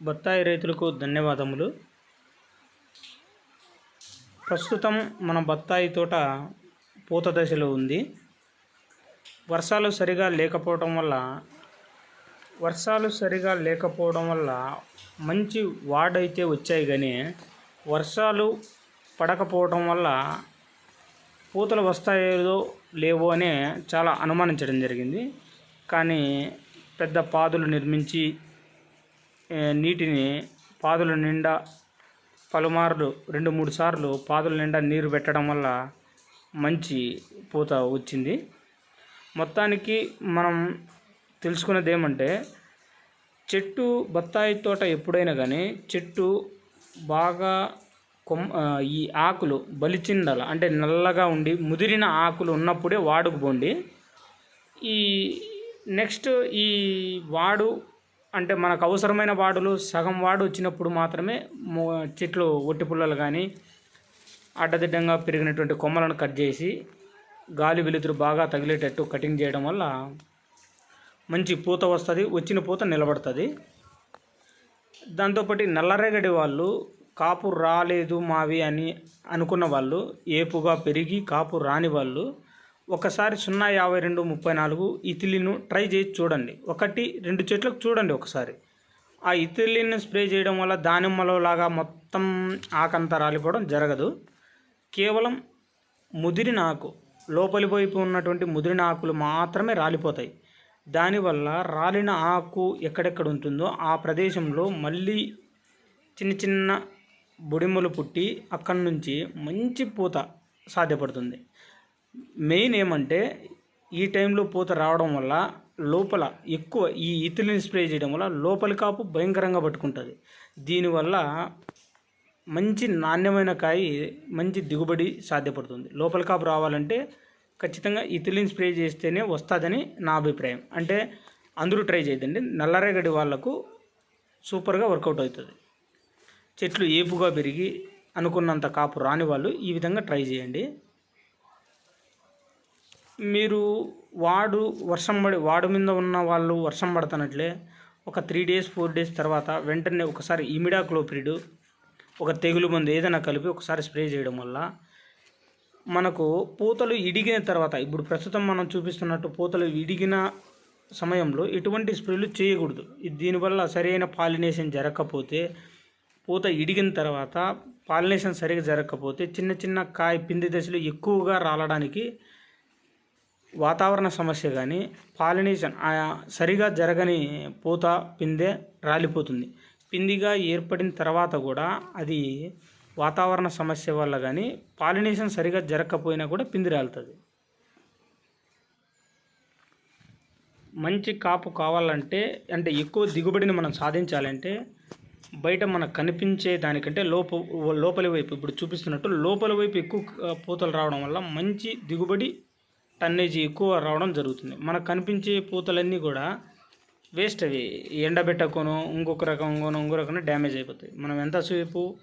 బత్తాయి రైతులకు ధన్యవాదములు. ప్రస్తుతం మన బత్తాయి తోట పూత దశలో ఉంది. వర్షాలు సరిగా లేకపోవడం వల్ల వర్షాలు సరిగా లేకపోవడం వల్ల మంచి వాడైతే వచ్చాయి కానీ వర్షాలు పడకపోవడం వల్ల పూతలు వస్తాయో లేవో అని చాలా అనుమానించడం జరిగింది. కానీ పెద్ద పాదులు నిర్మించి నీటిని పాదుల నిండా పలుమార్లు రెండు మూడు సార్లు పాదుల నిండా నీరు పెట్టడం వల్ల మంచి పూత వచ్చింది. మొత్తానికి మనం తెలుసుకున్నది ఏమంటే చెట్టు బత్తాయి తోట ఎప్పుడైనా కానీ చెట్టు బాగా కొమ్ ఈ ఆకులు బలిచిండాల అంటే నల్లగా ఉండి ముదిరిన ఆకులు ఉన్నప్పుడే వాడుకుపోండి ఈ నెక్స్ట్ ఈ వాడు అంటే మనకు అవసరమైన వాడులు సగం వాడు వచ్చినప్పుడు మాత్రమే చెట్లు ఒట్టి పుల్లలు కానీ అడ్డదిడ్డంగా పెరిగినటువంటి కొమ్మలను కట్ చేసి గాలి వెలుతురు బాగా తగిలేటట్టు కటింగ్ చేయడం వల్ల మంచి పూత వస్తుంది వచ్చిన పూత నిలబడుతుంది. దాంతోపాటు నల్లరేగడి వాళ్ళు కాపు రాలేదు మావి అని అనుకున్న వాళ్ళు ఏపుగా పెరిగి కాపు రాని వాళ్ళు ఒకసారి సున్నా యాభై రెండు ముప్పై నాలుగు ఇతిలిను ట్రై చేసి చూడండి. ఒకటి రెండు చెట్లకు చూడండి ఒకసారి. ఆ ఇతిలిని స్ప్రే చేయడం వల్ల దానిమ్మలో లాగా మొత్తం ఆకంతా రాలిపోవడం జరగదు. కేవలం ముదిరిన ఆకు లోపలి వైపు ఉన్నటువంటి ముదిరిన ఆకులు మాత్రమే రాలిపోతాయి. దానివల్ల రాలిన ఆకు ఎక్కడెక్కడ ఉంటుందో ఆ ప్రదేశంలో మళ్ళీ చిన్న చిన్న బుడిమలు పుట్టి అక్కడి నుంచి మంచి పూత సాధ్యపడుతుంది. మెయిన్ ఏమంటే ఈ టైంలో పూత రావడం వల్ల లోపల ఎక్కువ ఈ ఇథిలిన్ స్ప్రే చేయడం వల్ల లోపలి కాపు భయంకరంగా పట్టుకుంటుంది. దీనివల్ల మంచి నాణ్యమైన కాయ మంచి దిగుబడి సాధ్యపడుతుంది. లోపల కాపు రావాలంటే ఖచ్చితంగా ఇథిలిన్ స్ప్రే చేస్తేనే వస్తుందని నా అభిప్రాయం. అంటే అందరూ ట్రై చేయదండి నల్లరేగడి వాళ్ళకు సూపర్గా వర్కౌట్ అవుతుంది. చెట్లు ఏపుగా పెరిగి అనుకున్నంత కాపు రాని వాళ్ళు ఈ విధంగా ట్రై చేయండి. మీరు వాడు వర్షం పడి వాడు మీద ఉన్న వాళ్ళు వర్షం పడుతున్నట్లే ఒక త్రీ డేస్ ఫోర్ డేస్ తర్వాత వెంటనే ఒకసారి ఇమిడాక్లోపిరిడ్ ఒక తెగులు మందు ఏదైనా కలిపి ఒకసారి స్ప్రే చేయడం వల్ల మనకు పూతలు ఇడిగిన తర్వాత ఇప్పుడు ప్రస్తుతం మనం చూపిస్తున్నట్టు పూతలు ఇడిగిన సమయంలో ఎటువంటి స్ప్రేలు చేయకూడదు. దీనివల్ల సరైన పాలినేషన్ జరగకపోతే పూత ఇడిగిన తర్వాత పాలినేషన్ సరిగా జరగకపోతే చిన్న చిన్న కాయ పిండి దశలు ఎక్కువగా రాలడానికి వాతావరణ సమస్య కానీ పాలినేషన్ సరిగా జరగని పూత పిందె రాలిపోతుంది. పిందిగా ఏర్పడిన తర్వాత కూడా అది వాతావరణ సమస్య వల్ల కానీ పాలినేషన్ సరిగా జరగకపోయినా కూడా పింది రాలుతుంది. మంచి కాపు కావాలంటే అంటే ఎక్కువ దిగుబడిని మనం సాధించాలంటే బయట మనకు కనిపించే దానికంటే లోప లోపలి వైపు ఇప్పుడు చూపిస్తున్నట్టు లోపలి వైపు ఎక్కువ పూతలు రావడం వల్ల మంచి దిగుబడి టన్నేజీ ఎక్కువ రావడం జరుగుతుంది. మనకు కనిపించే పూతలన్నీ కూడా వేస్ట్ అవి. ఎండబెట్టకును ఇంకొక రకంగాను ఇంకో రకంగా డ్యామేజ్ అయిపోతాయి. మనం ఎంతసేపు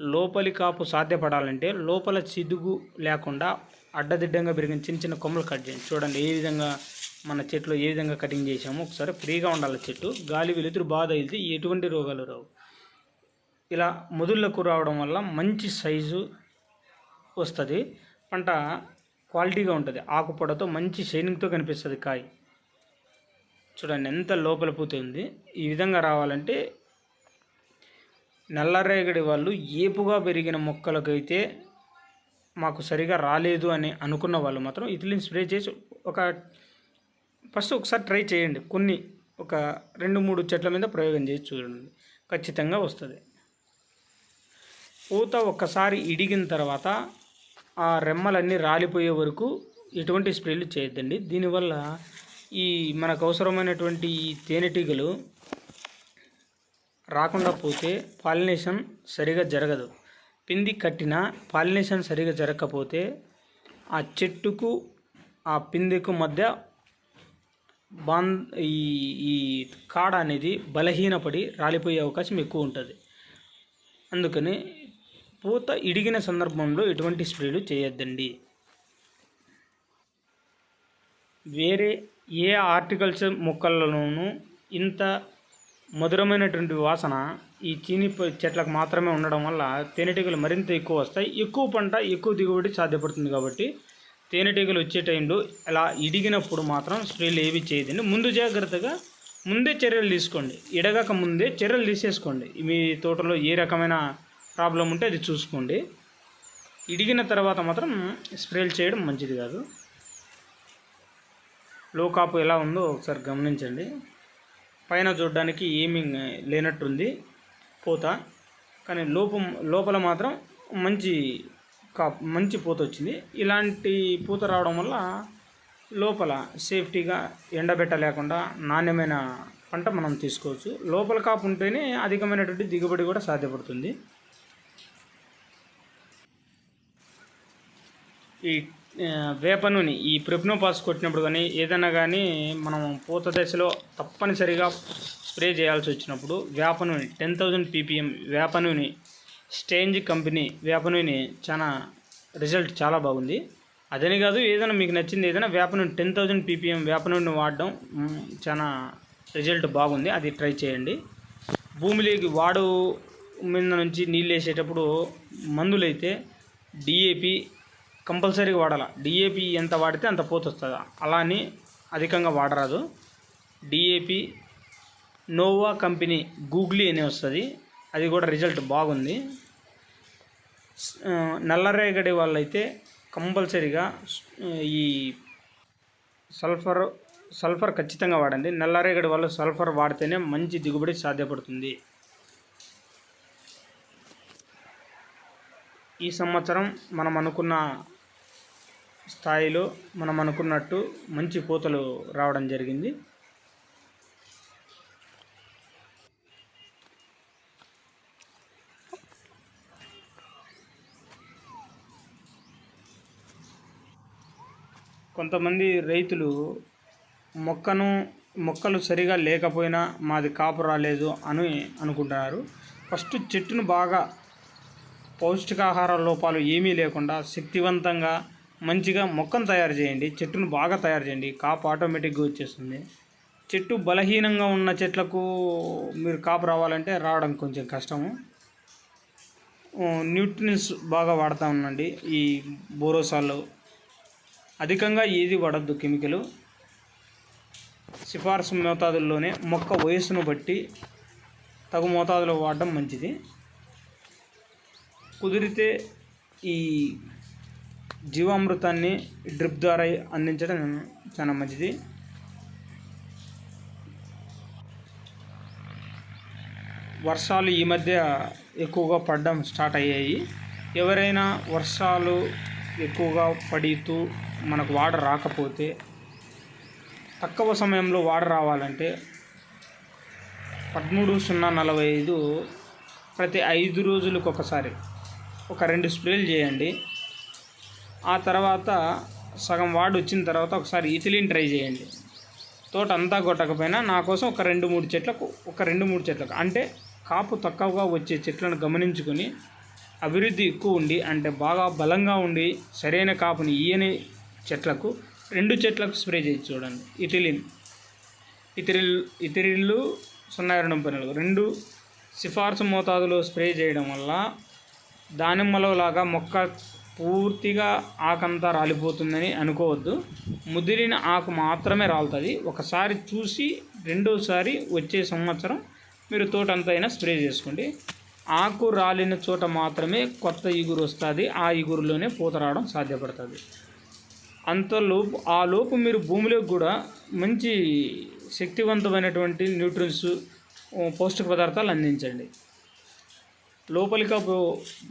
లోపలి కాపు సాధ్యపడాలంటే లోపల చిదుగు లేకుండా అడ్డదిడ్డంగా పెరిగిన చిన్న చిన్న కొమ్మలు కట్ చేయండి. చూడండి ఏ విధంగా మన చెట్లు ఏ విధంగా కటింగ్ చేసామో ఒకసారి ఫ్రీగా ఉండాలి చెట్టు. గాలి వెలుతురు బాధ వెళ్తే ఎటువంటి రోగాలు రావు. ఇలా ముదుళ్ళకు రావడం వల్ల మంచి సైజు వస్తుంది. పంట క్వాలిటీగా ఉంటుంది. ఆకుపొడతో మంచి షైనింగ్తో కనిపిస్తుంది కాయ. చూడండి ఎంత లోపల పోతుంది ఈ విధంగా రావాలంటే నల్లరేగడి వాళ్ళు ఏపుగా పెరిగిన మొక్కలకైతే మాకు సరిగా రాలేదు అని అనుకున్న వాళ్ళు మాత్రం ఇథిలిన్ స్ప్రే చేసి ఒక ఫస్ట్ ఒకసారి ట్రై చేయండి. కొన్ని ఒక రెండు మూడు చెట్ల మీద ప్రయోగం చేసి చూడండి. ఖచ్చితంగా వస్తుంది. పూత ఒక్కసారి ఇడిగిన తర్వాత ఆ రెమ్మలన్నీ రాలిపోయే వరకు ఎటువంటి స్ప్రేలు చేయొద్దండి. దీనివల్ల ఈ మనకు అవసరమైనటువంటి ఈ తేనెటీగలు రాకుండా పోతే పాలినేషన్ సరిగా జరగదు. పిండి కట్టిన పాలినేషన్ సరిగా జరగకపోతే ఆ చెట్టుకు ఆ పిందెకు మధ్య బాన్ ఈ ఈ కాడ అనేది బలహీనపడి రాలిపోయే అవకాశం ఎక్కువ ఉంటుంది. అందుకని పూత ఇడిగిన సందర్భంలో ఎటువంటి స్ప్రేలు చేయొద్దండి. వేరే ఏ ఆర్టికల్చర్ మొక్కలలోనూ ఇంత మధురమైనటువంటి వాసన ఈ చీని చెట్లకు మాత్రమే ఉండడం వల్ల తేనెటీగలు మరింత ఎక్కువ వస్తాయి. ఎక్కువ పంట ఎక్కువ దిగుబడి సాధ్యపడుతుంది కాబట్టి తేనెటీగలు వచ్చే టైంలో ఇలా ఇడిగినప్పుడు మాత్రం స్ప్రేలు ఏవి చేయదండి ముందు జాగ్రత్తగా ముందే చర్యలు తీసుకోండి. ఇడగక ముందే చర్యలు తీసేసుకోండి. మీ తోటలో ఏ రకమైన ప్రాబ్లం ఉంటే అది చూసుకోండి. ఇడిగిన తర్వాత మాత్రం స్ప్రేలు చేయడం మంచిది కాదు. లో కాపు ఎలా ఉందో ఒకసారి గమనించండి. పైన చూడడానికి ఏమీ లేనట్టుంది. పూత. కానీ లోపం లోపల మాత్రం మంచి కా మంచి పూత వచ్చింది. ఇలాంటి పూత రావడం వల్ల లోపల సేఫ్టీగా ఎండబెట్ట లేకుండా నాణ్యమైన పంట మనం తీసుకోవచ్చు. లోపల కాపు ఉంటేనే అధికమైనటువంటి దిగుబడి కూడా సాధ్యపడుతుంది. ఈ వేపనుని వేప ఈ ప్రిప్నోపాస్ కొట్టినప్పుడు కానీ ఏదైనా కానీ మనం పూత దశలో తప్పనిసరిగా స్ప్రే చేయాల్సి వచ్చినప్పుడు వేప నూనె టెన్ థౌజండ్ పీపీఎం వేప నూనె స్టేంజ్ కంపెనీ వేప నూనె చాలా రిజల్ట్ చాలా బాగుంది. అదని కాదు ఏదైనా మీకు నచ్చింది ఏదైనా వేపనుని టెన్ థౌజండ్ పీపీఎం వేపనుని నూనె వాడడం చాలా రిజల్ట్ బాగుంది. అది ట్రై చేయండి. భూమిలోకి వాడు మీద నుంచి నీళ్ళు వేసేటప్పుడు మందులైతే డిఏపి కంపల్సరీగా వాడాలి. డిఏపి ఎంత వాడితే అంత పోత వస్తుంది అలా అని అధికంగా వాడరాదు డిఏపి నోవా కంపెనీ గూగ్లీ అని వస్తుంది. అది కూడా రిజల్ట్ బాగుంది. నల్లరేగడి వాళ్ళైతే కంపల్సరీగా ఈ సల్ఫర్ సల్ఫర్ ఖచ్చితంగా వాడండి. నల్లరేగడి వాళ్ళు సల్ఫర్ వాడితేనే మంచి దిగుబడి సాధ్యపడుతుంది. ఈ సంవత్సరం మనం అనుకున్న స్థాయిలో మనం అనుకున్నట్టు మంచి పూతలు రావడం జరిగింది. కొంతమంది రైతులు మొక్కను మొక్కలు సరిగా లేకపోయినా మాది కాపు రాలేదు అని అనుకుంటున్నారు. ఫస్ట్ చెట్టును బాగా పౌష్టికాహార లోపాలు ఏమీ లేకుండా శక్తివంతంగా మంచిగా మొక్కను తయారు చేయండి చెట్టును బాగా తయారు చేయండి కాపు ఆటోమేటిక్గా వచ్చేస్తుంది. చెట్టు బలహీనంగా ఉన్న చెట్లకు మీరు కాపు రావాలంటే రావడం కొంచెం కష్టము. న్యూట్రిన్స్ బాగా వాడుతూ ఉండండి ఈ బోరోసాల్లో అధికంగా ఏది వాడద్దు కెమికల్. సిఫార్సు మోతాదుల్లోనే మొక్క వయస్సును బట్టి తగు మోతాదులో వాడడం మంచిది. కుదిరితే ఈ జీవామృతాన్ని డ్రిప్ ద్వారా అందించడం చాలా మంచిది. వర్షాలు ఈ మధ్య ఎక్కువగా పడడం స్టార్ట్ అయ్యాయి. ఎవరైనా వర్షాలు ఎక్కువగా పడుతూ మనకు వాటర్ రాకపోతే తక్కువ సమయంలో వాటర్ రావాలంటే పదమూడు సున్నా నలభై ఐదు ప్రతి ఐదు రోజులకు ఒకసారి ఒక రెండు స్ప్రేలు చేయండి. ఆ తర్వాత సగం వాడు వచ్చిన తర్వాత ఒకసారి ఇథిలిన్ ట్రై చేయండి. తోట అంతా కొట్టకపోయినా నా కోసం ఒక రెండు మూడు చెట్లకు ఒక రెండు మూడు చెట్లకు అంటే కాపు తక్కువగా వచ్చే చెట్లను గమనించుకొని అభివృద్ధి ఎక్కువ ఉండి అంటే బాగా బలంగా ఉండి సరైన కాపుని ఈయని చెట్లకు రెండు చెట్లకు స్ప్రే చేసి చూడండి. ఇటిలిన్ ఇతిరిల్ ఇతిరిల్లు సున్నా రెండు ముప్పై నాలుగు రెండు సిఫార్సు మోతాదులో స్ప్రే చేయడం వల్ల దానిమ్మలో లాగా మొక్క పూర్తిగా ఆకంతా రాలిపోతుందని అనుకోవద్దు. ముదిరిన ఆకు మాత్రమే రాలుతుంది. ఒకసారి చూసి రెండోసారి వచ్చే సంవత్సరం మీరు తోటంతా అయినా స్ప్రే చేసుకోండి. ఆకు రాలిన చోట మాత్రమే కొత్త ఇగురు వస్తుంది. ఆ ఇగురులోనే పూత రావడం సాధ్యపడుతుంది. అంతలోపు ఆ లోపు మీరు భూమిలోకి కూడా మంచి శక్తివంతమైనటువంటి న్యూట్రియన్స్ పౌష్టిక పదార్థాలు అందించండి. లోపలికి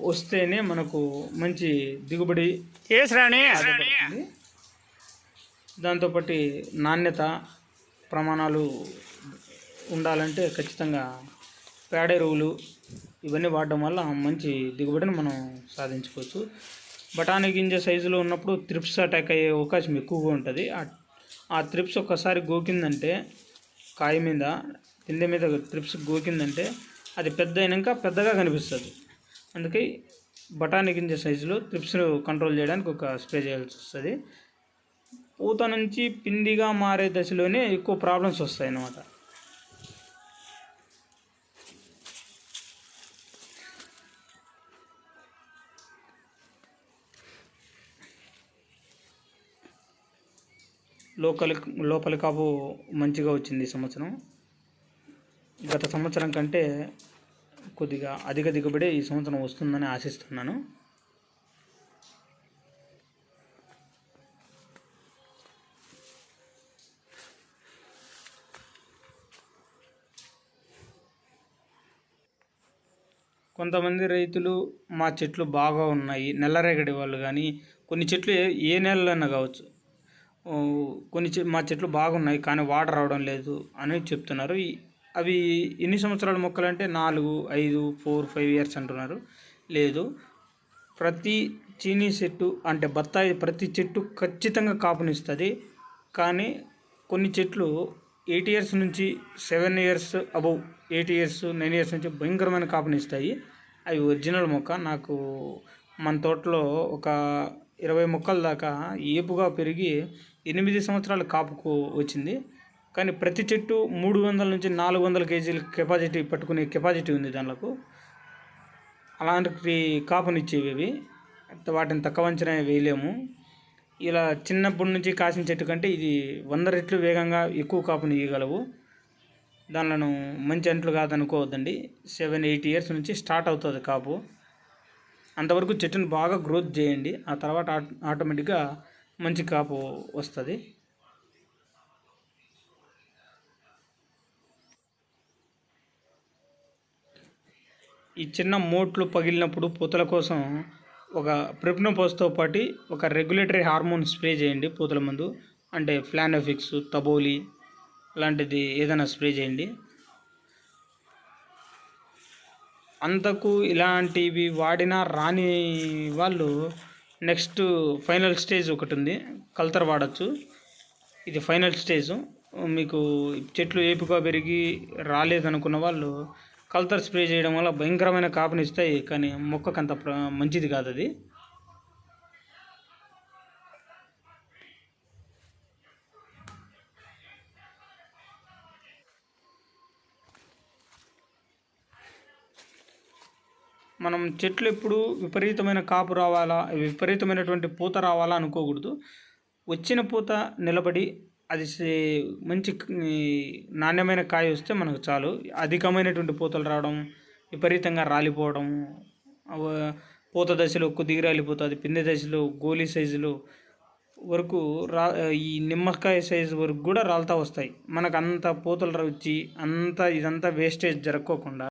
వస్తేనే మనకు మంచి దిగుబడి ఏ శ్రాణి దాంతోపాటు నాణ్యత ప్రమాణాలు ఉండాలంటే ఖచ్చితంగా పేడ ఎరువులు ఇవన్నీ వాడడం వల్ల మంచి దిగుబడిని మనం సాధించుకోవచ్చు. బఠానీ గింజ సైజులో ఉన్నప్పుడు త్రిప్స్ అటాక్ అయ్యే అవకాశం ఎక్కువగా ఉంటుంది. ఆ- త్రిప్స్ ఒక్కసారి గోకిందంటే కాయ మీద పిందె మీద త్రిప్స్ గోకిందంటే అది పెద్ద అయినాక పెద్దగా కనిపిస్తుంది. అందుకే బఠానీ గింజ సైజులో త్రిప్స్ను కంట్రోల్ చేయడానికి ఒక స్ప్రే చేయాల్సి వస్తుంది. పూత నుంచి పిండిగా మారే దశలోనే ఎక్కువ ప్రాబ్లమ్స్ వస్తాయి అన్నమాట. లోకలి లోపలి కాపు మంచిగా వచ్చింది ఈ సంవత్సరం. గత సంవత్సరం కంటే కొద్దిగా అధిక దిగుబడి ఈ సంవత్సరం వస్తుందని ఆశిస్తున్నాను. కొంతమంది రైతులు మా చెట్లు బాగా ఉన్నాయి నల్లరేగడి వాళ్ళు కానీ కొన్ని చెట్లు ఏ- నెలలైనా కావచ్చు. కొన్ని మా చెట్లు బాగున్నాయి కానీ వాటర్ రావడం లేదు అని చెప్తున్నారు. ఈ- అవి ఎన్ని సంవత్సరాల మొక్కలు అంటే నాలుగు ఐదు ఫోర్ ఫైవ్ ఇయర్స్ అంటున్నారు. లేదు. ప్రతి చీనీ చెట్టు అంటే బత్తాయి ప్రతి చెట్టు ఖచ్చితంగా కాపునిస్తుంది. కానీ కొన్ని చెట్లు ఎయిట్ ఇయర్స్ నుంచి seven years above eight years nine years నుంచి భయంకరమైన కాపునిస్తాయి. అవి ఒరిజినల్ మొక్క. నాకు మన తోటలో ఒక ఇరవై మొక్కల దాకా ఏపుగా పెరిగి ఎనిమిది సంవత్సరాల కాపుకు వచ్చింది. కానీ ప్రతి చెట్టు మూడు వందల నుంచి నాలుగు వందల కేజీల కెపాసిటీ పట్టుకునే కెపాసిటీ ఉంది దానిలకు. అలాంటి కాపునిచ్చేవి అవి. వాటిని తక్కువ అంచనా వేయలేము. ఇలా చిన్నప్పటి నుంచి కాసిన చెట్టు కంటే ఇది వంద రెట్లు వేగంగా ఎక్కువ కాపుని ఇవ్వగలవు దానిలను మంచి అంట్లు కాదనుకోవద్దండి. సెవెన్ ఎయిట్ ఇయర్స్ నుంచి స్టార్ట్ అవుతుంది కాపు. అంతవరకు చెట్టును బాగా గ్రోత్ చేయండి. ఆ తర్వాత ఆటోమేటిక్గా మంచి కాపు వస్తుంది. ఈ చిన్న మోట్లు పగిలినప్పుడు పూతల కోసం ఒక ప్రిప్నోపోస్తో పాటు ఒక రెగ్యులేటరీ హార్మోన్ స్ప్రే చేయండి పూతల మందు. అంటే ఫ్లానోఫిక్స్ తబోలి లాంటిది ఏదైనా స్ప్రే చేయండి. అంతకు ఇలాంటివి వాడినా రాని వాళ్ళు నెక్స్ట్ ఫైనల్ స్టేజ్ ఒకటి ఉంది. కల్తర్ వాడచ్చు. ఇది ఫైనల్ స్టేజ్ మీకు చెట్లు ఏపుగా పెరిగి రాలేదనుకున్న వాళ్ళు కల్తర్ స్ప్రే చేయడం వల్ల భయంకరమైన కాపుని ఇస్తాయి కానీ మొక్కకు అంత మంచిది కాదు అది. మనం చెట్లు ఎప్పుడు విపరీతమైన కాపు రావాలా విపరీతమైనటువంటి పూత రావాలా అనుకోకూడదు. వచ్చిన పూత నిలబడి అది మంచి నాణ్యమైన కాయ వస్తే మనకు చాలు. అధికమైనటువంటి పూతలు రావడం విపరీతంగా రాలిపోవడం పూత దశలో కొద్దిగా రాలిపోతుంది పిందె దశలో గోలీ సైజులో వరకు రా ఈ నిమ్మకాయ సైజు వరకు కూడా రాలుతా వస్తాయి. మనకు అంత పూతలు వచ్చి అంత ఇదంతా వేస్టేజ్ జరగకోకుండా